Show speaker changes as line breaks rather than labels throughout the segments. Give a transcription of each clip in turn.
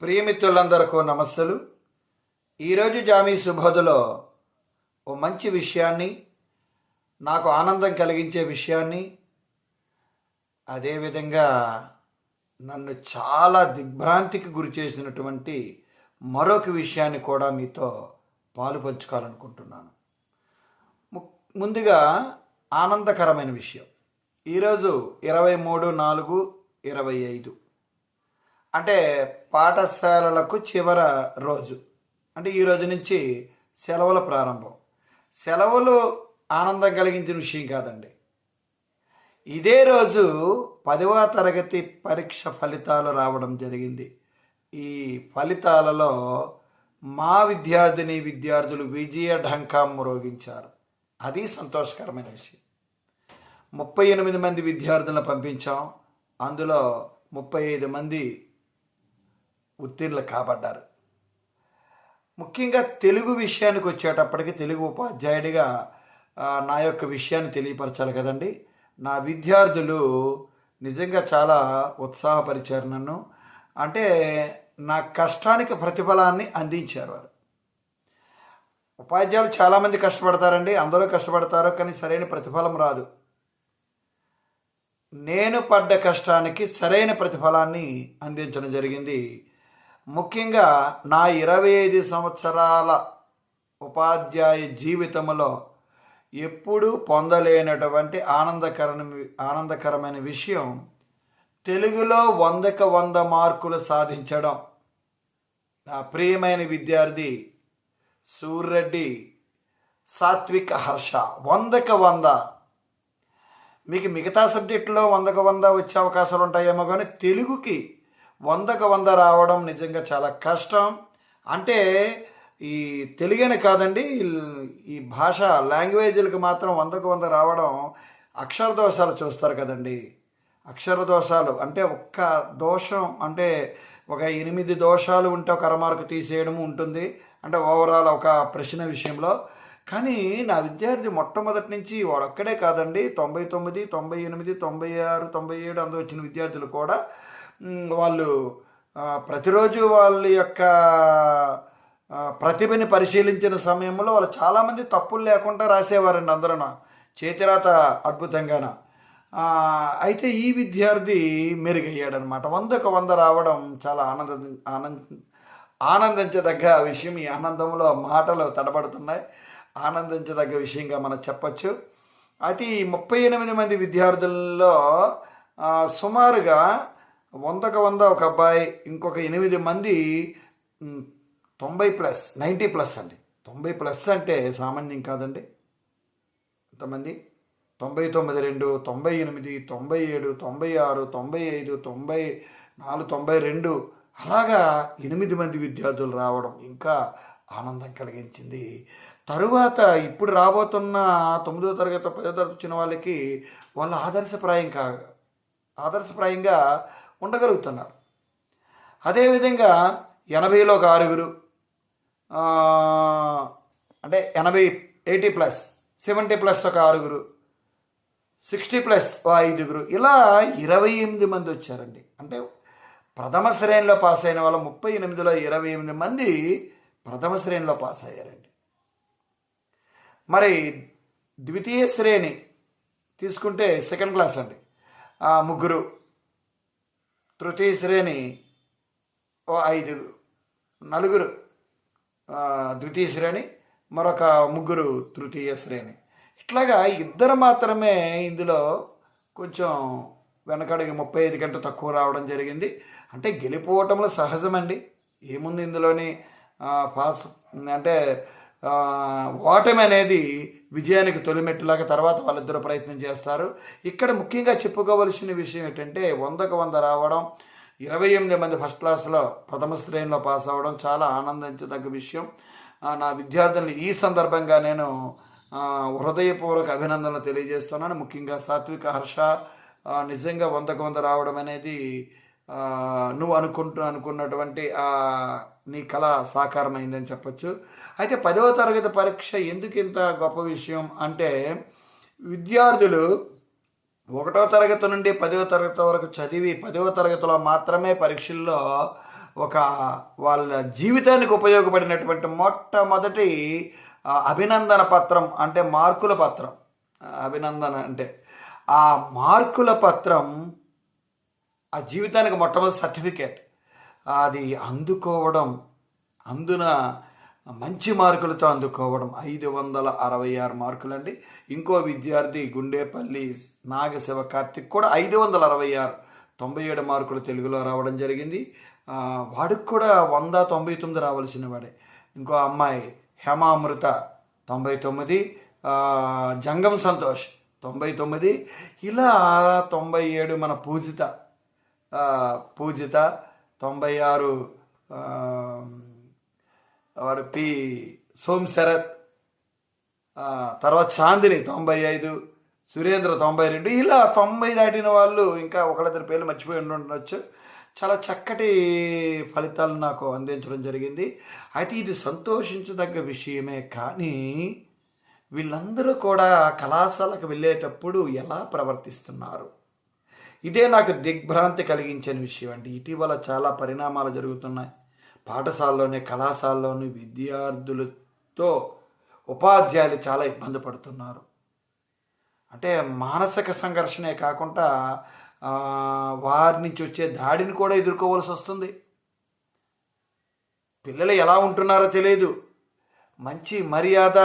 ప్రియమిత్రులందరికీ నమస్సులు. ఈరోజు జామీ సుబోధలో ఓ మంచి విషయాన్ని నాకు ఆనందం కలిగించే విషయాన్ని అదేవిధంగా నన్ను చాలా దిగ్భ్రాంతికి గురి చేసినటువంటి మరొక విషయాన్ని కూడా మీతో పాలు పంచుకోవాలనుకుంటున్నాను. ము- ముందుగా ఆనందకరమైన విషయం. ఈరోజు ఇరవై మూడు నాలుగు ఇరవై ఐదు. అంటే పాఠశాలలకు చివర రోజు. అంటే ఈ రోజు నుంచి సెలవుల ప్రారంభం. సెలవులు ఆనందం కలిగించిన విషయం కాదండి. ఇదే రోజు పదవ తరగతి పరీక్ష ఫలితాలు రావడం జరిగింది. ఈ ఫలితాలలో మా విద్యార్థిని విద్యార్థులు విజయ ఢంకా మ్రోగించారు. అది సంతోషకరమైన విషయం. ముప్పై ఎనిమిది మంది విద్యార్థులను పంపించాం. అందులో ముప్పై ఐదు మంది ఉత్తీర్ణులు కాబడ్డారు. ముఖ్యంగా తెలుగు విషయానికి వచ్చేటప్పటికి తెలుగు ఉపాధ్యాయుడిగా నా యొక్క విషయాన్ని తెలియపరచాలి కదండి. నా విద్యార్థులు నిజంగా చాలా ఉత్సాహపరిచారు నన్ను. అంటే నా కష్టానికి ప్రతిఫలాన్ని అందించారు వారు. ఉపాధ్యాయులు చాలామంది కష్టపడతారండి అందరూ కష్టపడతారు కానీ సరైన ప్రతిఫలం రాదు. నేను పడ్డ కష్టానికి సరైన ప్రతిఫలాన్ని అందించడం జరిగింది. ముఖ్యంగా నా ఇరవై ఐదు సంవత్సరాల ఉపాధ్యాయ జీవితంలో ఎప్పుడూ పొందలేనటువంటి ఆనందకరమైన ఆనందకరమైన విషయం తెలుగులో వందకు వంద మార్కులు సాధించడం. నా ప్రియమైన విద్యార్థి సూర్రెడ్డి సాత్విక హర్ష వందకు వంద. మీకు మిగతా సబ్జెక్టులో వందకు వంద వచ్చే అవకాశాలు ఉంటాయేమో కానీ తెలుగుకి వందకు వంద రావడం నిజంగా చాలా కష్టం. అంటే ఈ తెలుగనే కాదండి ఈ- భాష లాంగ్వేజ్లకు మాత్రం వందకు వంద రావడం అక్షర దోషాలు చూస్తారు కదండి. అక్షర దోషాలు అంటే ఒక్క దోషం అంటే ఒక ఎనిమిది దోషాలు ఉంటే ఒక అరమార్కు తీసేయడం ఉంటుంది. అంటే ఓవరాల్ ఒక ప్రశ్న విషయంలో. కానీ నా విద్యార్థి మొట్టమొదటి నుంచి వాడొక్కడే కాదండి తొంభై తొమ్మిది తొంభై ఎనిమిది తొంభై ఆరు తొంభై ఏడు అందరూ వచ్చిన విద్యార్థులు కూడా వాళ్ళు ప్రతిరోజు వాళ్ళ యొక్క ప్రతిభని పరిశీలించిన సమయంలో వాళ్ళు చాలామంది తప్పులు లేకుండా రాసేవారండి అందరూ చేతిరాత అద్భుతంగాన. అయితే ఈ విద్యార్థి మెరుగయ్యాడనమాట. వందకు వంద రావడం చాలా ఆనంద ఆనంద ఆనందించదగ్గ విషయం. ఈ ఆనందంలో మాటలు తడబడుతున్నాయి. ఆనందించదగ్గ విషయంగా మనం చెప్పచ్చు. అయితే ఈ ముప్పై ఎనిమిది మంది విద్యార్థుల్లో సుమారుగా వందకు వంద ఒక అబ్బాయి ఇంకొక ఎనిమిది మంది తొంభై ప్లస్ నైంటీ ప్లస్ అండి. తొంభై ప్లస్ అంటే సామాన్యం కాదండి. ఎంతమంది? తొంభై తొమ్మిది రెండు తొంభై ఎనిమిది తొంభై ఏడు తొంభై ఆరు తొంభై ఐదు తొంభై నాలుగు తొంభై రెండు. అలాగా ఎనిమిది మంది విద్యార్థులు రావడం ఇంకా ఆనందం కలిగించింది. తరువాత ఇప్పుడు రాబోతున్న తొమ్మిదో తరగతి పదో తరగతి వచ్చిన వాళ్ళకి వాళ్ళు ఆదర్శప్రాయం కా ఆదర్శప్రాయంగా ఉండగలుగుతున్నారు. అదేవిధంగా ఎనభైలో ఒక ఆరుగురు అంటే ఎనభై ఎయిటీ ప్లస్ సెవెంటీ ప్లస్ ఒక ఆరుగురు సిక్స్టీ ప్లస్ ఓ ఐదుగురు ఇలా ఇరవై ఎనిమిది మంది వచ్చారండి. అంటే ప్రథమ శ్రేణిలో పాస్ అయిన వాళ్ళు ముప్పై ఎనిమిదిలో ఇరవై ఎనిమిది మంది ప్రథమ శ్రేణిలో పాస్ అయ్యారండి. మరి ద్వితీయ శ్రేణి తీసుకుంటే సెకండ్ క్లాస్ అండి. ముగ్గురు తృతీయ శ్రేణి ఓ ఐదు నలుగురు ద్వితీయ శ్రేణి మరొక ముగ్గురు తృతీయ శ్రేణి. ఇట్లాగా ఇద్దరు మాత్రమే ఇందులో కొంచెం వెనకడికి ముప్పై ఐదు కంటే తక్కువ రావడం జరిగింది. అంటే గెలిపోవటంలో సహజమండి. ఏముంది ఇందులోని? పాస్ అంటే ఓటమి అనేది విజయానికి తొలిమెట్టులాగా తర్వాత వాళ్ళిద్దరూ ప్రయత్నం చేస్తారు. ఇక్కడ ముఖ్యంగా చెప్పుకోవలసిన విషయం ఏంటంటే వందకు వంద రావడం ఇరవై ఎనిమిది మంది ఫస్ట్ క్లాస్లో ప్రథమ శ్రేణిలో పాస్ అవ్వడం చాలా ఆనందించదగ్గ విషయం. నా విద్యార్థులను ఈ సందర్భంగా నేను హృదయపూర్వక అభినందనలు తెలియజేస్తున్నాను. ముఖ్యంగా సాత్విక హర్ష నిజంగా వందకు వంద రావడం అనేది నువ్వు అనుకుంటు అనుకున్నటువంటి నీ కళ సాకారమైందని చెప్పచ్చు. అయితే పదవ తరగతి పరీక్ష ఎందుకు ఇంత గొప్ప విషయం అంటే విద్యార్థులు ఒకటో తరగతి నుండి పదవ తరగతి వరకు చదివి పదవ తరగతిలో మాత్రమే పరీక్షల్లో ఒక వాళ్ళ జీవితానికి ఉపయోగపడినటువంటి మొట్టమొదటి అభినందన పత్రం అంటే మార్కుల పత్రం. అభినందన అంటే ఆ మార్కుల పత్రం ఆ జీవితానికి మొట్టమొదటి సర్టిఫికేట్. అది అందుకోవడం అందున మంచి మార్కులతో అందుకోవడం. ఐదు వందల అరవై ఆరు మార్కులండి. ఇంకో విద్యార్థి గుండేపల్లి నాగశివ కార్తిక్ కూడా ఐదు వందల అరవై ఆరు తొంభై ఏడు మార్కులు తెలుగులో రావడం జరిగింది. వాడికి కూడా వంద తొంభై తొమ్మిది రావాల్సిన వాడే. ఇంకో అమ్మాయి హేమామృత తొంభై తొమ్మిది జంగం సంతోష్ తొంభై తొమ్మిది. ఇలా తొంభై ఏడు మన పూజిత పూజిత తొంభై ఆరు వాడు పి సోమ్ శరత్ తర్వాత చాందిని తొంభై ఐదు సురేంద్ర తొంభై రెండు ఇలా తొంభై దాటిన వాళ్ళు ఇంకా ఒకళ్ళిద్దరు పేర్లు మర్చిపోయి ఉండొచ్చు. చాలా చక్కటి ఫలితాలు నాకు అందించడం జరిగింది. అయితే ఇది సంతోషించదగ్గ విషయమే కానీ వీళ్ళందరూ కూడా కళాశాలకు వెళ్ళేటప్పుడు ఎలా ప్రవర్తిస్తున్నారు? ఇదే నాకు దిగ్భ్రాంతి కలిగించిన విషయం అండి. ఇటీవల చాలా పరిణామాలు జరుగుతున్నాయి. పాఠశాలలోనే కళాశాలలోని విద్యార్థులతో ఉపాధ్యాయులు చాలా ఇబ్బంది పడుతున్నారు. అంటే మానసిక సంఘర్షణే కాకుండా వారి నుంచి వచ్చే దాడిని కూడా ఎదుర్కోవాల్సి వస్తుంది. పిల్లలు ఎలా ఉంటున్నారో తెలియదు మంచి మర్యాద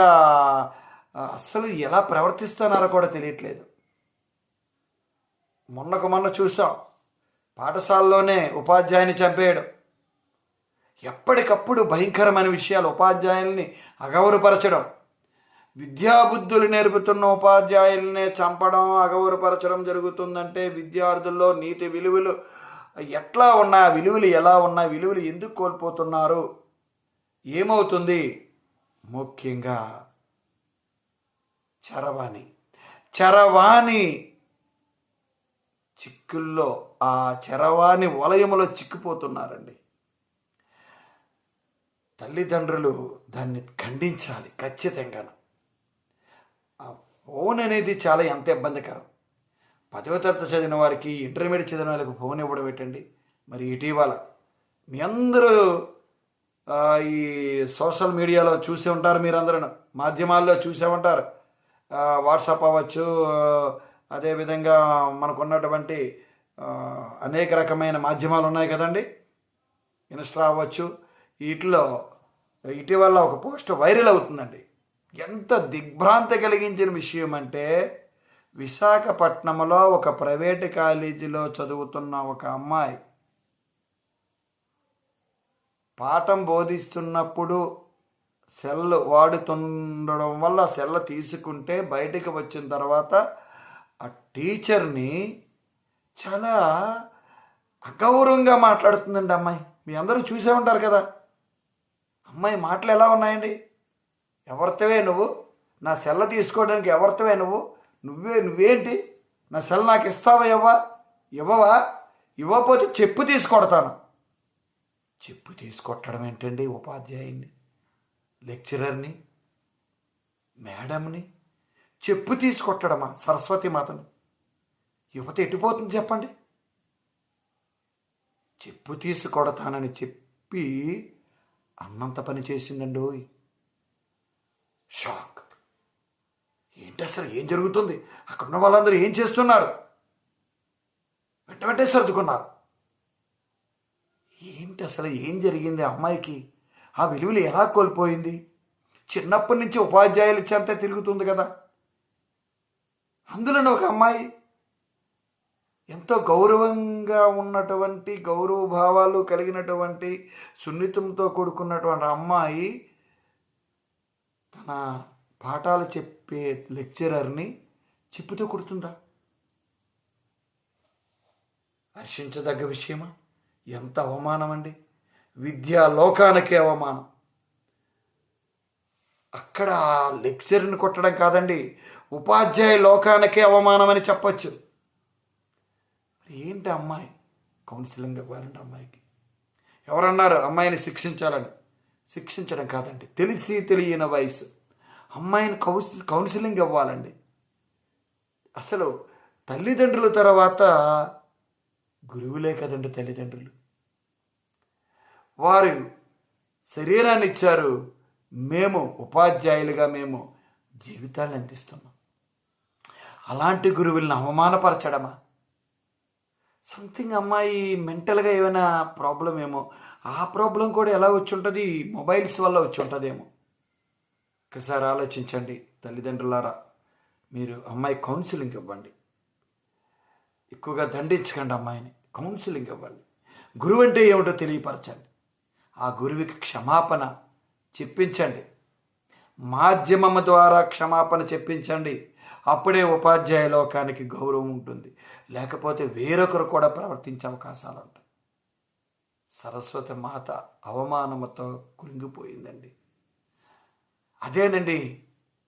అస్సలు ఎలా ప్రవర్తిస్తున్నారో కూడా తెలియట్లేదు. మొన్నకు మొన్న చూసాం పాఠశాలలోనే ఉపాధ్యాయుని చంపేయడం. ఎప్పటికప్పుడు భయంకరమైన విషయాలు ఉపాధ్యాయుల్ని అగౌరవపరచడం. విద్యాబుద్ధులు నేర్పుతున్న ఉపాధ్యాయుల్ని చంపడం అగౌరవపరచడం జరుగుతుందంటే విద్యార్థుల్లో నీతి విలువలు ఎట్లా ఉన్నాయి ఆ విలువలు ఎలా ఉన్నాయి విలువలు ఎందుకు కోల్పోతున్నారు? ఏమవుతుంది? ముఖ్యంగా చరవాణి. చరవాణి చిక్కుల్లో ఆ చరవాణి వలయములో చిక్కుపోతున్నారండి. తల్లిదండ్రులు దాన్ని ఖండించాలి ఖచ్చితంగా ఆ ఫోన్ అనేది చాలా ఎంత ఇబ్బందికరం. పదవ తరగతి చదివిన వారికి ఇంటర్మీడియట్ చదివిన వాళ్ళకి ఫోన్ ఇవ్వడం ఏంటండి? మరి ఇటీవల మీ అందరూ ఈ సోషల్ మీడియాలో చూసే ఉంటారు మీరందరూ. మాధ్యమాల్లో చూసే ఉంటారు. వాట్సాప్ అవ్వచ్చు అదేవిధంగా మనకున్నటువంటి అనేక రకమైన మాధ్యమాలు ఉన్నాయి కదండి. ఇన్స్టా అవ్వచ్చు. వీటిలో ఇటీవల ఒక పోస్ట్ వైరల్ అవుతుందండి. ఎంత దిగ్భ్రాంతి కలిగించిన విషయం అంటే విశాఖపట్నంలో ఒక ప్రైవేటు కాలేజీలో చదువుతున్న ఒక అమ్మాయి పాఠం బోధిస్తున్నప్పుడు సెల్ వాడుతుండడం వల్ల సెల్ తీసుకుంటే బయటికి వచ్చిన తర్వాత ఆ టీచర్ని చాలా అగౌరవంగా మాట్లాడుతుందండి అమ్మాయి. మీ అందరూ చూసే ఉంటారు కదా. అమ్మాయి మాటలు ఎలా ఉన్నాయండి? ఎవరితోవే నువ్వు? నా సెల్ల తీసుకోవడానికి ఎవరితోవే నువ్వు? నువ్వే నువ్వేంటి? నా సెల్ నాకు ఇస్తావా ఇవ్వా ఇవ్వవా? ఇవ్వకపోతే చెప్పు తీసుకొడతాను. చెప్పు తీసుకొట్టడం ఏంటండి ఉపాధ్యాయుని లెక్చరర్ని? మేడంని? చెప్పు తీసుకొట్టడమా సరస్వతి మాతను. యువత ఎట్టిపోతుంది చెప్పండి? చెప్పు తీసుకొడతానని చెప్పి అన్నంత పని చేసిందండి ఓయ్ షాక్. ఏంటి అసలు ఏం జరుగుతుంది? అక్కడ ఉన్న వాళ్ళందరూ ఏం చేస్తున్నారు? వెంట వెంటనే సర్దుకున్నారు. ఏంటి అసలు ఏం జరిగింది అమ్మాయికి? ఆ విలువలు ఎలా కోల్పోయింది? చిన్నప్పటి నుంచి ఉపాధ్యాయులు చెంత తిరుగుతుంది కదా. అందులోనే ఒక అమ్మాయి ఎంతో గౌరవంగా ఉన్నటువంటి గౌరవ భావాలు కలిగినటువంటి సున్నితంతో కూడుకున్నటువంటి అమ్మాయి తన పాఠాలు చెప్పే లెక్చరర్ని చెప్పుతూ కుడుతుందా? హర్షించదగ్గ విషయమా? ఎంత అవమానం అండి విద్యా లోకానికి అవమానం. అక్కడ ఆ లెక్చర్ని కొట్టడం కాదండి ఉపాధ్యాయ లోకానికే అవమానం అని చెప్పచ్చు ఏంటి అమ్మాయి? కౌన్సిలింగ్ ఇవ్వాలంటే అమ్మాయికి. ఎవరన్నారు? అమ్మాయిని శిక్షించాలని. శిక్షించడం కాదండి. తెలిసి తెలియని వయసు. అమ్మాయిని కౌన్స్ కౌన్సిలింగ్ ఇవ్వాలండి. అసలు తల్లిదండ్రుల తర్వాత గురువులే కదండి తల్లిదండ్రులు. వారు శరీరాన్ని ఇచ్చారు. మేము ఉపాధ్యాయులుగా మేము జీవితాన్ని అందిస్తున్నాం. అలాంటి గురువుల్ని అవమానపరచడమా? సంథింగ్ అమ్మాయి మెంటల్గా ఏమైనా ప్రాబ్లం ఏమో. ఆ ప్రాబ్లం కూడా ఎలా వచ్చి ఉంటుంది మొబైల్స్ వల్ల వచ్చి ఉంటుందేమో ఒకసారి ఆలోచించండి తల్లిదండ్రులారా. మీరు అమ్మాయి కౌన్సిలింగ్ ఇవ్వండి. ఎక్కువగా దండించకండి అమ్మాయిని. కౌన్సిలింగ్ ఇవ్వండి. గురువు అంటే ఏమిటో తెలియపరచండి. ఆ గురువుకి క్షమాపణ చెప్పించండి. మాధ్యమం ద్వారా క్షమాపణ చెప్పించండి. అప్పుడే ఉపాధ్యాయ లోకానికి గౌరవం ఉంటుంది. లేకపోతే వేరొకరు కూడా ప్రవర్తించే అవకాశాలు ఉంటాయి. సరస్వతి మాత అవమానముతో కృంగిపోయిందండి. అదేనండి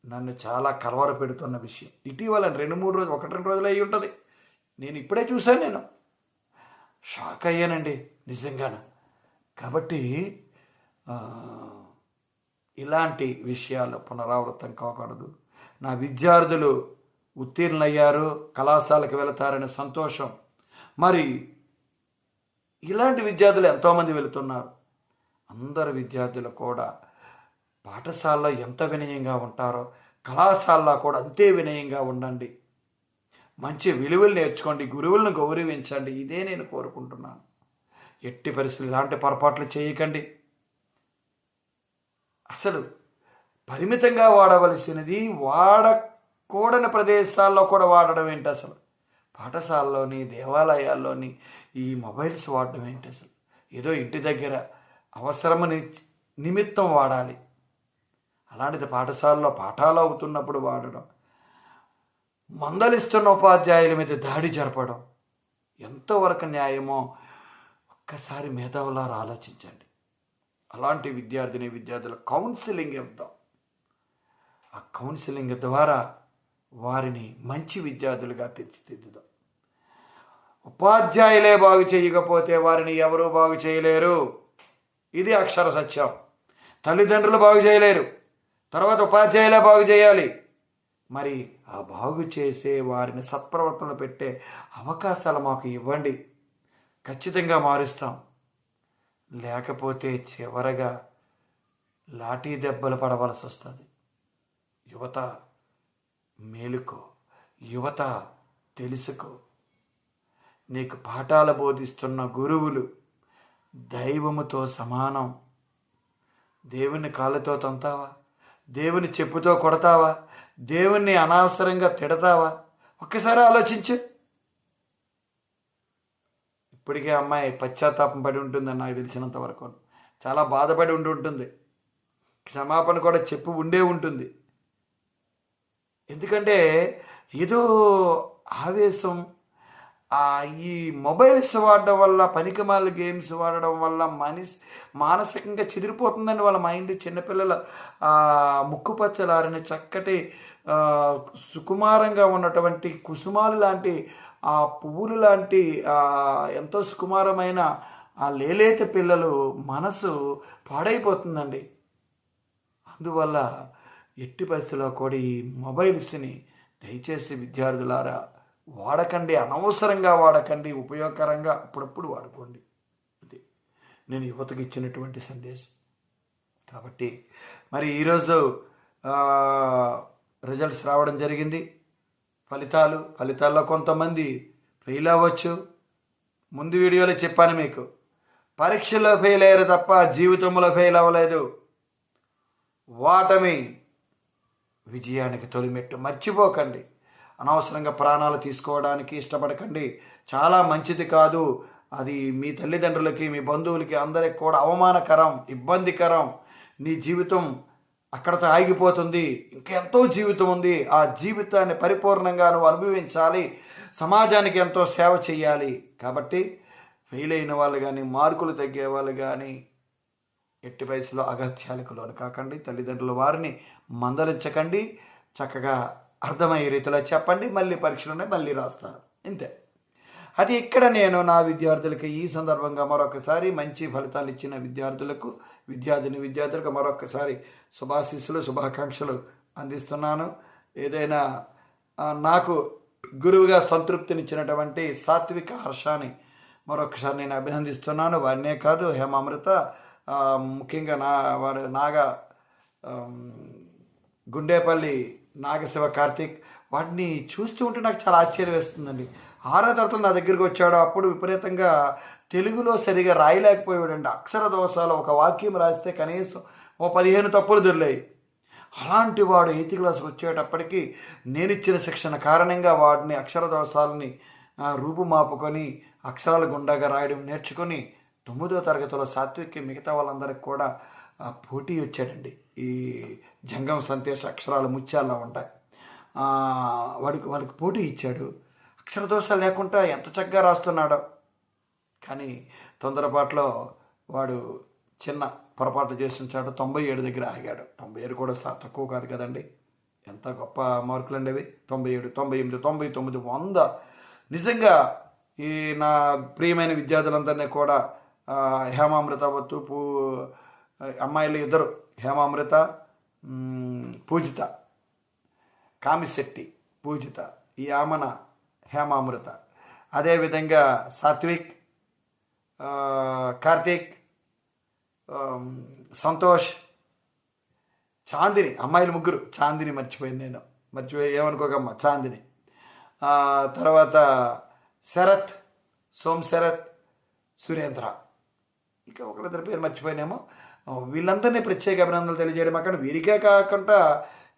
నన్ను చాలా కలవర పెడుతున్న విషయం. ఇటీవల రెండు మూడు రోజులు ఒకటి రెండు రోజులు అయి ఉంటుంది. నేను ఇప్పుడే చూశాను నేను. షాక్ అయ్యానండి నిజంగాను. కాబట్టి ఇలాంటి విషయాలు పునరావృతం కాకూడదు. నా విద్యార్థులు ఉత్తీర్ణులయ్యారు కళాశాలకు వెళతారనే సంతోషం. మరి ఇలాంటి విద్యార్థులు ఎంతోమంది వెళుతున్నారు? అందరు విద్యార్థులు కూడా పాఠశాలలో ఎంత వినయంగా ఉంటారో కళాశాలలో కూడా అంతే వినయంగా ఉండండి. మంచి విలువలు నేర్చుకోండి గురువులను గౌరవించండి ఇదే నేను కోరుకుంటున్నాను. ఎట్టి పరిస్థితులు ఇలాంటి పొరపాట్లు చేయకండి. అసలు పరిమితంగా వాడవలసినది వాడకూడని ప్రదేశాల్లో కూడా వాడడం ఏంటి అసలు? పాఠశాలలోని దేవాలయాల్లోని ఈ మొబైల్స్ వాడడం ఏంటి అసలు? ఏదో ఇంటి దగ్గర అవసరమని నిమిత్తం వాడాలి. అలాంటిది పాఠశాలలో పాఠాలు అవుతున్నప్పుడు వాడడం మందలిస్తున్న ఉపాధ్యాయుల మీద దాడి జరపడం ఎంతవరకు న్యాయమో ఒక్కసారి మేధావులారా ఆలోచించండి. అలాంటి విద్యార్థిని విద్యార్థుల కౌన్సిలింగ్ ఇద్దాం. ఆ కౌన్సిలింగ్ ద్వారా వారిని మంచి విద్యార్థులుగా తీర్చిదిద్దుదాం. ఉపాధ్యాయులే బాగు చేయకపోతే వారిని ఎవరూ బాగు చేయలేరు. ఇది అక్షర సత్యం. తల్లిదండ్రులు బాగు చేయలేరు. తర్వాత ఉపాధ్యాయులే బాగు చేయాలి. మరి ఆ బాగు చేసే వారిని సత్ప్రవర్తనలు పెట్టే అవకాశాలు మాకు ఇవ్వండి. ఖచ్చితంగా మారుస్తాం. లేకపోతే చివరగా లాఠీ దెబ్బలు పడవలసి వస్తుంది యువత మేలుకో యువత తెలుసుకో. నీకు పాఠాలు బోధిస్తున్న గురువులు దైవముతో సమానం. దేవుని కాళ్ళతో తంతావా? దేవుని చెప్పుతో కొడతావా? దేవుణ్ణి అనవసరంగా తిడతావా? ఒక్కసారి ఆలోచించు. ఇప్పటికే అమ్మాయి పశ్చాత్తాపం పడి ఉంటుందని నాకు తెలిసినంత వరకు చాలా బాధపడి ఉండి ఉంటుంది. క్షమాపణ కూడా చెప్పు ఉండే ఉంటుంది. ఎందుకంటే ఏదో ఆవేశం ఈ మొబైల్స్ వాడడం వల్ల పనికిమాల గేమ్స్ వాడడం వల్ల మనిషి మానసికంగా చెదిరిపోతుందని వాళ్ళ మైండ్ చిన్నపిల్లల ముక్కుపచ్చలారని చక్కటి సుకుమారంగా ఉన్నటువంటి కుసుమాలు లాంటి ఆ పువ్వులు లాంటి ఎంతో సుకుమారమైన ఆ లేలేత పిల్లలు మనసు పాడైపోతుందండి. అందువల్ల ఎట్టి పరిస్థితుల్లో కూడా ఈ మొబైల్స్ని దయచేసి విద్యార్థులారా వాడకండి అనవసరంగా వాడకండి ఉపయోగకరంగా అప్పుడప్పుడు వాడుకోండి. అది నేను యువతకు ఇచ్చినటువంటి సందేశం. కాబట్టి మరి ఈరోజు రిజల్ట్స్ రావడం జరిగింది. ఫలితాలు ఫలితాల్లో కొంతమంది ఫెయిల్ అవ్వచ్చు. ముందు వీడియోలో చెప్పాను మీకు. పరీక్షల్లో ఫెయిల్ అయ్యారు తప్ప జీవితంలో ఫెయిల్ అవ్వలేదు. వాటమి విజయానికి తొలిమెట్టు. మర్చిపోకండి. అనవసరంగా ప్రాణాలు తీసుకోవడానికి ఇష్టపడకండి. చాలా మంచిది కాదు. అది మీ తల్లిదండ్రులకి మీ బంధువులకి అందరికి కూడా అవమానకరం ఇబ్బందికరం. నీ జీవితం అక్కడతో ఆగిపోతుంది. ఇంకెంతో జీవితం ఉంది. ఆ జీవితాన్ని పరిపూర్ణంగా నువ్వు అనుభవించాలి. సమాజానికి ఎంతో సేవ చేయాలి కాబట్టి ఫెయిల్ అయిన వాళ్ళు కానీ మార్కులు తగ్గే వాళ్ళు కానీ ఎట్టి వయసులో అగత్యాలకు లోను కాకండి. తల్లిదండ్రుల వారిని మందలించకండి. చక్కగా అర్థమయ్యే రీతిలో చెప్పండి. మళ్ళీ పరీక్షలు ఉన్నాయి మళ్ళీ రాస్తారు. ఇంతే. అది ఇక్కడ నేను నా విద్యార్థులకి ఈ సందర్భంగా మరొకసారి మంచి ఫలితాలు ఇచ్చిన విద్యార్థులకు విద్యార్థిని విద్యార్థులకు మరొకసారి శుభాశీస్సులు శుభాకాంక్షలు అందిస్తున్నాను. ఏదైనా నాకు గురువుగా సంతృప్తినిచ్చినటువంటి సాత్విక హర్షాన్ని మరొకసారి నేను అభినందిస్తున్నాను. వారినే కాదు హేమామృత ముఖ్యంగా నా వారు నాగా గుండేపల్లి నాగశివ కార్తీక్ వాటిని చూస్తూ ఉంటే నాకు చాలా ఆశ్చర్యం వేస్తుందండి. ఆరో తరగతిలో నా దగ్గరికి వచ్చాడు. అప్పుడు విపరీతంగా తెలుగులో సరిగా రాయలేకపోయాడండి. అక్షర దోషాలు ఒక వాక్యం రాస్తే కనీసం ఓ పదిహేను తప్పులు దొరిలాయి. అలాంటి వాడు ఎయిత్ క్లాస్కి వచ్చేటప్పటికి నేను ఇచ్చిన శిక్షణ కారణంగా వాడిని అక్షర దోషాలని రూపుమాపుకొని అక్షరాల గుండాగా రాయడం నేర్చుకొని తొమ్మిదో తరగతిలో సాత్విక్కి మిగతా వాళ్ళందరికీ కూడా పోటీ వచ్చాడండి. ఈ జంగం సంతేష అక్షరాలు ముత్యాల్లో ఉంటాయి. వాడికి వాడికి పోటీ ఇచ్చాడు. అక్షర దోషాలు లేకుండా ఎంత చక్కగా రాస్తున్నాడో. కానీ తొందరపాట్లో వాడు చిన్న పొరపాటు చేసి ఉంచాడు. తొంభై ఏడు దగ్గర ఆగాడు. తొంభై ఏడు కూడా తక్కువ కాదు కదండి. ఎంత గొప్ప మార్కులు అండి అవి. తొంభై ఏడు తొంభై ఎనిమిది తొంభై తొమ్మిది వంద. నిజంగా ఈ నా ప్రియమైన విద్యార్థులందరినీ కూడా హేమామృతవత్తు పూ అమ్మాయిలు ఇద్దరు హేమామృత పూజిత కామిశెట్టి పూజిత ఈ ఆమన హేమామృత. అదేవిధంగా సాత్విక్ కార్తీక్ సంతోష్ చాందిని అమ్మాయిలు ముగ్గురు చాందిని మర్చిపోయింది నేను. మర్చిపోయి ఏమనుకోకమ్మ చాందిని. తర్వాత శరత్ సోమ్ శరత్ సురేంద్ర. ఇక ఒకరిద్దరి పేరు మర్చిపోయినేమో వీళ్ళందరినీ ప్రత్యేక అభినందనలు తెలియజేయడం అక్కడ వీరికే కాకుండా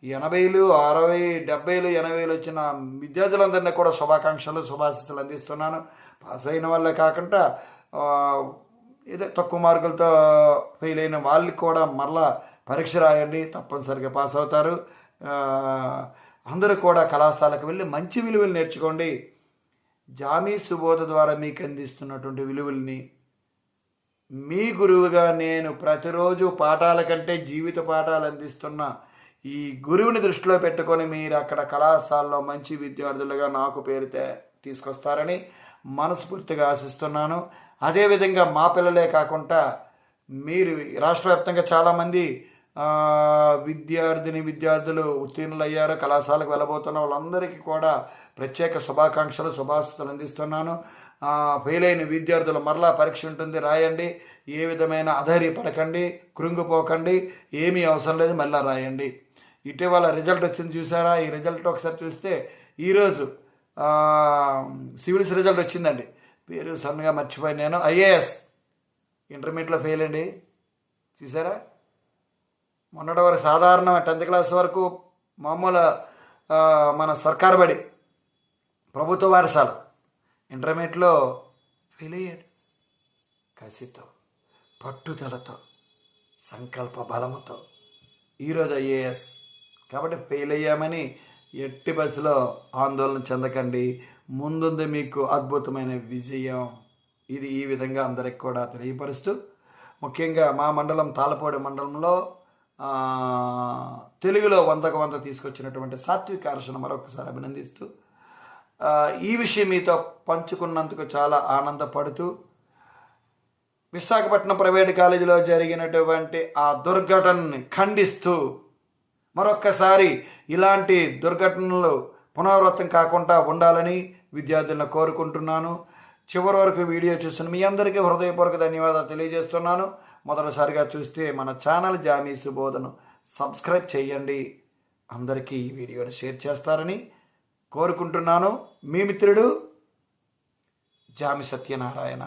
ఎనభైలు అరవై డెబ్బైలు ఎనభైలు వచ్చిన విద్యార్థులందరినీ కూడా శుభాకాంక్షలు శుభాశిస్సులు అందిస్తున్నాను. పాస్ అయిన వాళ్ళే కాకుండా ఇదే ఏదో తక్కువ మార్కులతో ఫెయిల్ అయిన వాళ్ళకి కూడా మరలా పరీక్ష రాయండి తప్పనిసరిగా పాస్ అవుతారు. అందరూ కూడా కళాశాలకు వెళ్ళి మంచి విలువలు నేర్చుకోండి. జామీ సుబోధ ద్వారా మీకు అందిస్తున్నటువంటి విలువల్ని మీ గురువుగా నేను ప్రతిరోజు పాఠాల కంటే జీవిత పాఠాలు అందిస్తున్న ఈ గురువుని దృష్టిలో పెట్టుకొని మీరు అక్కడ కళాశాలలో మంచి విద్యార్థులుగా నాకు పేరుతే తీసుకొస్తారని మనస్ఫూర్తిగా ఆశిస్తున్నాను. అదేవిధంగా మా పిల్లలే కాకుండా మీరు రాష్ట్ర వ్యాప్తంగా చాలామంది విద్యార్థిని విద్యార్థులు ఉత్తీర్ణులయ్యారు. కళాశాలకు వెళ్ళబోతున్న వాళ్ళందరికీ కూడా ప్రత్యేక శుభాకాంక్షలు శుభాశిస్తులు అందిస్తున్నాను. ఫెయిల్ అయిన విద్యార్థులు మరలా పరీక్ష ఉంటుంది. రాయండి. ఏ విధమైన అధైర్యపడకండి. కృంగిపోకండి. ఏమీ అవసరం లేదు. మళ్ళా రాయండి. ఇటీవల రిజల్ట్ వచ్చింది చూసారా? ఈ రిజల్ట్ ఒకసారి చూస్తే ఈరోజు సివిల్స్ రిజల్ట్ వచ్చిందండి. పేరు సన్నగా మర్చిపోయి నేను. ఐఏఎస్. ఇంటర్మీడియట్లో ఫెయిల్ అండి. చూసారా? మొన్నటి వరకు సాధారణ టెన్త్ క్లాస్ వరకు మామూలు మన సర్కార్ బడి ప్రభుత్వ పాఠశాల ఇంటర్మీడియట్లో ఫెయిల్ అయ్యాడు. కసితో పట్టుదలతో సంకల్ప బలముతో. ఈరోజు ఐఏఎస్. కాబట్టి ఫెయిల్ అయ్యామని ఎట్టి బస్సులో ఆందోళన చెందకండి. ముందుంది మీకు అద్భుతమైన విజయం. ఇది ఈ విధంగా అందరికి కూడా తెలియపరుస్తూ ముఖ్యంగా మా మండలం తాలపూడి మండలంలో తెలుగులో వందకు వంద తీసుకొచ్చినటువంటి సాత్విక అర్చన మరొకసారి అభినందిస్తూ ఈ విషయం మీతో పంచుకున్నందుకు చాలా ఆనందపడుతూ విశాఖపట్నం ప్రైవేట్ కాలేజీలో జరిగినటువంటి ఆ దుర్ఘటనని ఖండిస్తూ మరొక్కసారి ఇలాంటి దుర్ఘటనలు పునరావృతం కాకుండా ఉండాలని విద్యార్థులను కోరుకుంటున్నాను. చివరి వరకు వీడియో చూసిన మీ అందరికీ హృదయపూర్వక ధన్యవాదాలు తెలియజేస్తున్నాను. మొదటిసారిగా చూస్తే మన ఛానల్ జామీ సుబోధను సబ్స్క్రైబ్ చేయండి. అందరికీ ఈ వీడియోని షేర్ చేస్తారని కోరుకుంటున్నాను. మీ మిత్రుడు జామి సత్యనారాయణ.